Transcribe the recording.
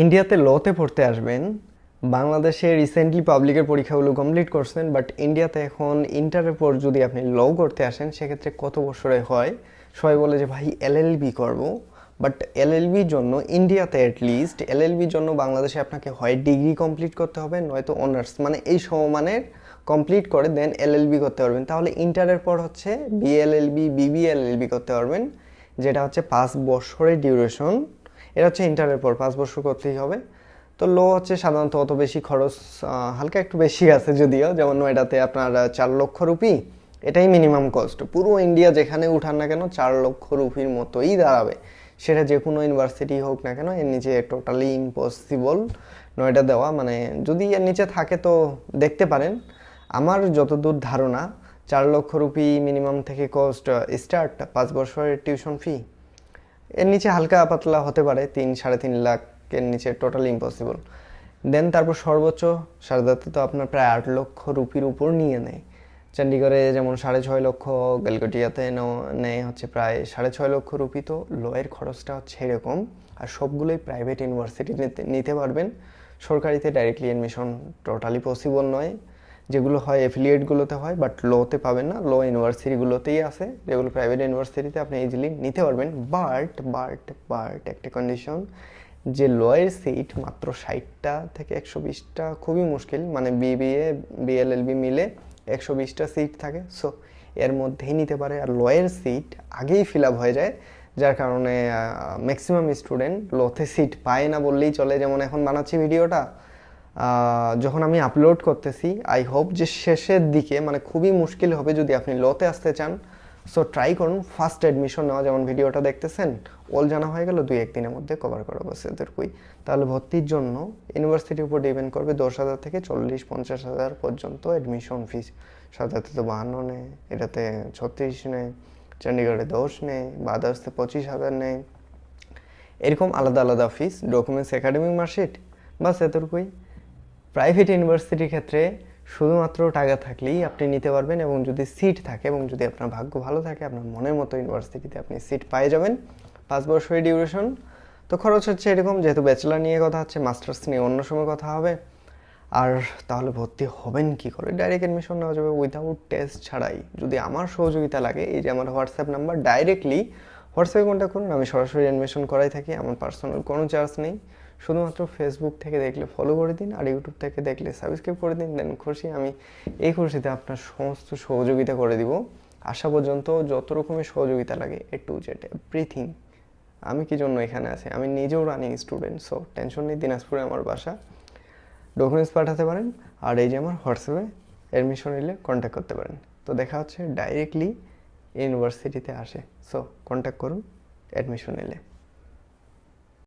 ইন্ডিয়াতে লতে পড়তে আসবেন, বাংলাদেশে রিসেন্টলি পাবলিকের পরীক্ষাগুলো কমপ্লিট করছেন বাট ইন্ডিয়াতে এখন ইন্টারের পর যদি আপনি ল করতে আসেন, সেক্ষেত্রে কত বছরে হয়? সবাই বলে যে, ভাই এলএলবি করব। বাট এলএলবির জন্য ইন্ডিয়াতে অ্যাটলিস্ট এলএলবির জন্য বাংলাদেশে আপনাকে হয় ডিগ্রি কমপ্লিট করতে হবে, নয়তো অনার্স মানে এই সমমানের কমপ্লিট করে দেন এলএলবি করতে পারবেন। তাহলে ইন্টারের পর হচ্ছে বিএলএলবি বিবিএলএলবি করতে পারবেন, যেটা হচ্ছে পাঁচ বছরের ডিউরেশন এটা হচ্ছে ইন্টারের পর, পাঁচ বছর করতেই হবে। তো লো হচ্ছে সাধারণত অত বেশি খরচ হালকা একটু বেশি আছে যদিও। যেমন নয়ডাতে আপনার চার লক্ষ রুপি। এটাই মিনিমাম কস্ট পুরো ইন্ডিয়া যেখানে উঠান না কেন, চার লক্ষ রুপির মতোই দাঁড়াবে। সেটা যে কোনো ইউনিভার্সিটি হোক না কেন, এর নিচে টোটালি ইম্পসিবল নয়ডা দেওয়া। মানে যদি এর নিচে থাকে তো দেখতে পারেন। আমার যতদূর ধারণা, চার লক্ষ রুপি মিনিমাম থেকে কস্ট স্টার্ট পাঁচ বছরের টিউশন ফি এর নিচে হালকা পাতলা হতে পারে, তিন, সাড়ে তিন লাখের নিচে টোটালি ইম্পসিবল দেন তারপর সর্বোচ্চ সারদাতে তো আপনার প্রায় আট লক্ষ রুপির উপর নিয়ে নেয়। চণ্ডীগড়ে যেমন সাড়ে ছয় লক্ষ, গেলগটিয়াতে নেয় হচ্ছে প্রায় সাড়ে ছয় লক্ষ রুপি, তো লোয়ের খরচটা হচ্ছে এরকম আর সবগুলোই প্রাইভেট ইউনিভার্সিটি নিতে পারবেন। সরকারিতে ডাইরেক্টলি অ্যাডমিশন টোটালি পসিবল নয়। যেগুলো হয় এফিলিয়েটগুলোতে হয় বাট লোতে পাবেন না। লো ইউনিভার্সিটিগুলোতেই আছে। যেগুলো প্রাইভেট ইউনিভার্সিটিতে আপনি ইজিলি নিতে পারবেন। বাট বাট বাট একটা কন্ডিশন যে লয়ের সিট মাত্র ষাটটা থেকে একশো বিশটা খুবই মুশকিল। মানে বিবিএ বিএলএলবি মিলে একশো বিশটা সিট থাকে। সো এর মধ্যেই নিতে পারে। আর লয়ের সিট আগেই ফিল আপ হয়ে যায়, যার কারণে ম্যাক্সিমাম স্টুডেন্ট লোতে সিট পায় না বললেই চলে। যেমন এখন বানাচ্ছি ভিডিওটা। যখন আমি আপলোড করতেছি আই হোপ যে শেষের দিকে মানে খুবই মুশকিল হবে যদি আপনি লোতে আসতে চান। সো ট্রাই করুন ফার্স্ট অ্যাডমিশন নেওয়া, যেমন ভিডিওটা দেখতেছেন ওল জানা হয়ে গেল দুই একদিনের মধ্যে কভার করা বাস এদেরকুই তাহলে ভর্তির জন্য ইউনিভার্সিটির উপর ডিপেন্ড করবে দশ হাজার থেকে চল্লিশ পঞ্চাশ হাজার পর্যন্ত অ্যাডমিশন ফিস সাদাতে তো বাহান্ন নেয় এটাতে ছত্রিশ নেয় চণ্ডীগড়ে দশ নেয় বা আদার্সে পঁচিশ হাজার নেয় এরকম আলাদা আলাদা ফিস ডকুমেন্টস একাডেমিক মার্কশিট বাস এতটুকুই। প্রাইভেট ইউনিভার্সিটির ক্ষেত্রে শুধুমাত্র টাকা থাকলেই আপনি নিতে পারবেন এবং যদি সিট থাকে এবং যদি আপনার ভাগ্য ভালো থাকে, আপনার মনের মতো ইউনিভার্সিটিতে আপনি সিট পেয়ে যাবেন। পাঁচ বছরের ডিউরেশন তো খরচ হচ্ছে এরকম, যেহেতু ব্যাচেলার নিয়ে কথা হচ্ছে মাস্টার্স নিয়ে অন্য সময় কথা হবে। আর তাহলে ভর্তি হবেন কি করে? ডাইরেক্ট অ্যাডমিশন নেওয়া যাবে উইথাউট টেস্ট ছাড়াই। যদি আমার সহযোগিতা লাগে, এই যে আমার হোয়াটসঅ্যাপ নাম্বার ডাইরেক্টলি হোয়াটসঅ্যাপে কন্ট্যাক্ট করুন, আমি সরাসরি অ্যাডমিশন করাই থাকি, আমার পার্সোনাল কোনো চার্জ নেই। শুধুমাত্র ফেসবুক থেকে দেখলে ফলো করে দিন আর ইউটিউব থেকে দেখলে সাবস্ক্রাইব করে দিন দেন খুশি আমি এই খুশিতে আপনার সমস্ত সহযোগিতা করে দিব। আসা পর্যন্ত যত রকমের সহযোগিতা লাগে এ টু জেড এভরিথিং আমি কি জন্য এখানে আছি? আমি নিজেও রানিং স্টুডেন্ট সো টেনশন নেই, দিনাজপুরে আমার বাসা। ডকুমেন্টস পাঠাতে পারেন আর এই যে আমার হোয়াটসঅ্যাপে অ্যাডমিশন নিলে কন্ট্যাক্ট করতে পারেন। তো দেখা হচ্ছে ডাইরেক্টলি ইউনিভার্সিটিতে আসে। সো কন্ট্যাক্ট করুন অ্যাডমিশন নিলে।